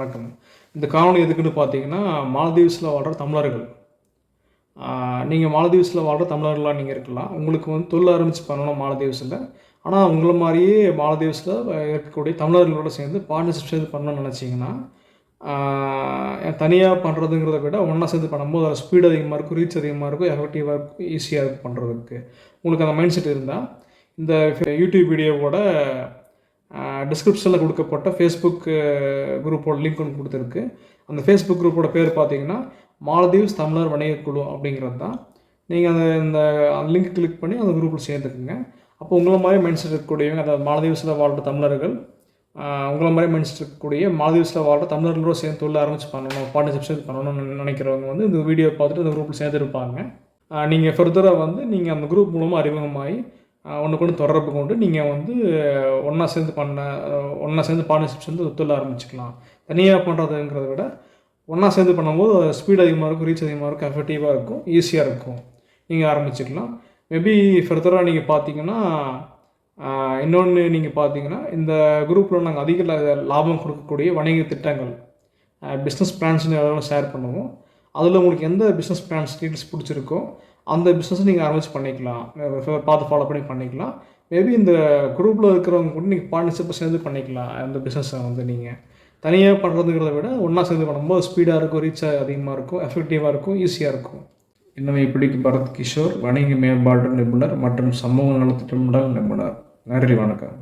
வணக்கம். இந்த காணொலி எதுக்குன்னு பார்த்தீங்கன்னா மாலதீவ்ஸில் வாழ்கிற தமிழர்கள். நீங்கள் மாலதீவ்ஸில் வாழ்கிற தமிழர்களாக நீங்கள் இருக்கலாம். உங்களுக்கு வந்து தொழில் ஆரம்பித்து பண்ணணும் மாலதீவ்ஸில் ஆனால் உங்களை மாதிரியே மாலதீவ்ஸில் இருக்கக்கூடிய தமிழர்களோட சேர்ந்து பார்ட்னர்ஷிப் சேர்ந்து பண்ணணும்னு நினச்சிங்கன்னா தனியாக பண்ணுறதுங்கிறத விட ஒன்றா சேர்ந்து பண்ணும்போது அதில் ஸ்பீடு அதிகமாக இருக்கும் ரீச் அதிகமாக இருக்கும் எஃபெக்டிவாக இருக்கும் ஈஸியாக இருக்கும் பண்ணுறதுக்கு உங்களுக்கு அந்த மைண்ட் செட் இருந்தால் இந்த யூடியூப் வீடியோவோட டிஸ்கிரிப்ஷனில் கொடுக்கப்பட்ட ஃபேஸ்புக் குரூப்போட லிங்க் ஒன்று கொடுத்துருக்கு. அந்த ஃபேஸ்புக் குரூப்போட பேர் பார்த்தீங்கன்னா மாலதீவ்ஸ் தமிழர் வணிகக்குழு அப்படிங்கிறது தான். நீங்கள் அந்த இந்த லிங்க் கிளிக் பண்ணி அந்த குரூப்பில் சேர்ந்துக்குங்க. அப்போ உங்களை மாதிரி மைண்ட் செட் இருக்கக்கூடியவங்க அதாவது மாலதீவ்ஸில் வாழ்கிற தமிழர்கள் உங்களை மாதிரி மைண்ட் செட் இருக்கக்கூடிய மாலதீவ்ஸில் வாழ்கிற தமிழர்களோட சேர்ந்து தொழில் ஆரம்பிச்சு பண்ணணும் பார்ட்னர்ஷிப் சேர்ந்து பண்ணணும்னு நினைக்கிறவங்க வந்து இந்த வீடியோ பார்த்துட்டு அந்த குரூப்பில் சேர்ந்துருப்பாங்க. நீங்கள் ஃபர்தராக வந்து நீங்கள் அந்த குரூப் மூலமாக அறிமுகமாகி ஒன்றுக்கு ஒன்று தொடர்பு கொண்டு நீங்கள் வந்து ஒன்றா சேர்ந்து பண்ண ஒன்றா சேர்ந்து பார்ட்னர்ஷிப் சேர்ந்து தொழில் ஆரம்பிச்சுக்கலாம். தனியாக பண்ணுறதுங்கிறத விட ஒன்றா சேர்ந்து பண்ணும்போது ஸ்பீட் அதிகமாக இருக்கும் ரீச் அதிகமாக இருக்கும் எஃபெக்டிவாக இருக்கும் ஈஸியாக இருக்கும். நீங்கள் ஆரம்பிச்சுக்கலாம். மேபி ஃபர்தராக நீங்கள் பார்த்தீங்கன்னா இன்னொன்று நீங்கள் பார்த்தீங்கன்னா இந்த குரூப்பில் நாங்கள் அதிக லாபம் கொடுக்கக்கூடிய வணிக திட்டங்கள் பிஸ்னஸ் பிளான்ஸ்னு எதாவது ஷேர் பண்ணுவோம். அதில் உங்களுக்கு எந்த பிஸ்னஸ் பிளான்ஸ் டீட்டெயில்ஸ் பிடிச்சிருக்கோ அந்த பிஸ்னஸை நீங்கள் அரேஞ்ச் பண்ணிக்கலாம். பார்த்து ஃபாலோ பண்ணி பண்ணிக்கலாம். மேபி இந்த குரூப்பில் இருக்கிறவங்க கூட நீங்கள் பார்ட்னர்ஷிப்பை சேர்ந்து பண்ணிக்கலாம் அந்த பிஸ்னஸை வந்து நீங்கள் தனியாக பண்ணுறதுங்கிறத விட ஒன்றா சேர்ந்து பண்ணும்போது ஸ்பீடாக இருக்கும் ரீச் அதிகமாக இருக்கும் எஃபெக்டிவாக இருக்கும் ஈஸியாக இருக்கும். இன்னும் இப்படிக்கு பரத் கிஷோர் வணிக மேம்பாட்டு நிபுணர் மற்றும் சமூக நலத்திட்டமிட நிபுணர். நன்றி வணக்கம்.